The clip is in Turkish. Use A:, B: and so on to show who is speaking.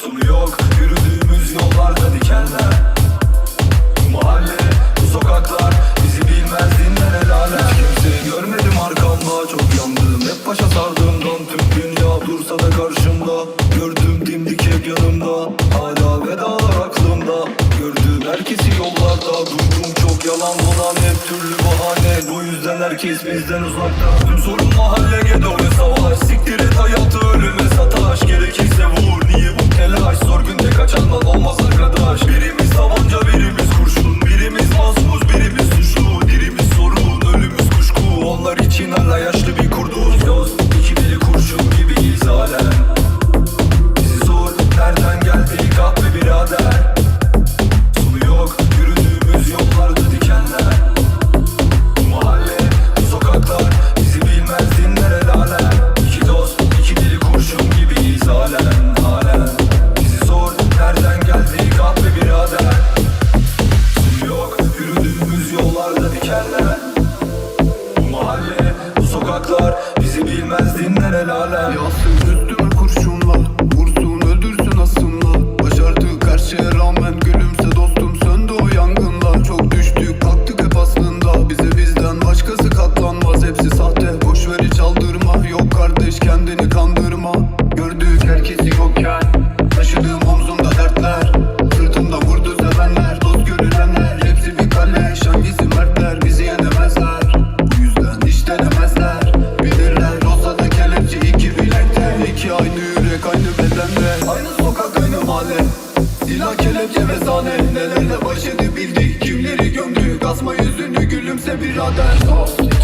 A: sonu yok Yürüdüğümüz yollarda dikenler. Bu mahalle, bu sokaklar Bizi bilmez dinler el alem Hiç kimseyi görmedim arkamda Çok yandım. Hep başa sardığımdan Tüm dünya dursa da karşımda. Gördüm dimdik hep yanımda Hala vedalar aklımda. Gördüm herkesi yollarda Duydum çok yalan dolan hep türlü bahane. Bu yüzden herkes bizden uzakta. Tüm sorun mahalle gedo savaş. Siktir et hayatı ölüme sataş. Gerekirse vur. Lord. Bu mahalle, sokaklar Bizi bilmezdin neler alem
B: Yansın üstüme kurşunla öldürsün asımla Başardık her şeye rağmen dostum söndü o yangınlar Çok düştük kalktık hep aslında. Bize bizden başkası katlanmaz Hepsi sahte. Boşveri çaldırma Yok kardeş kendini kaldır bildik kimleri gömdü Kasma yüzünü gülümse birader. Dost.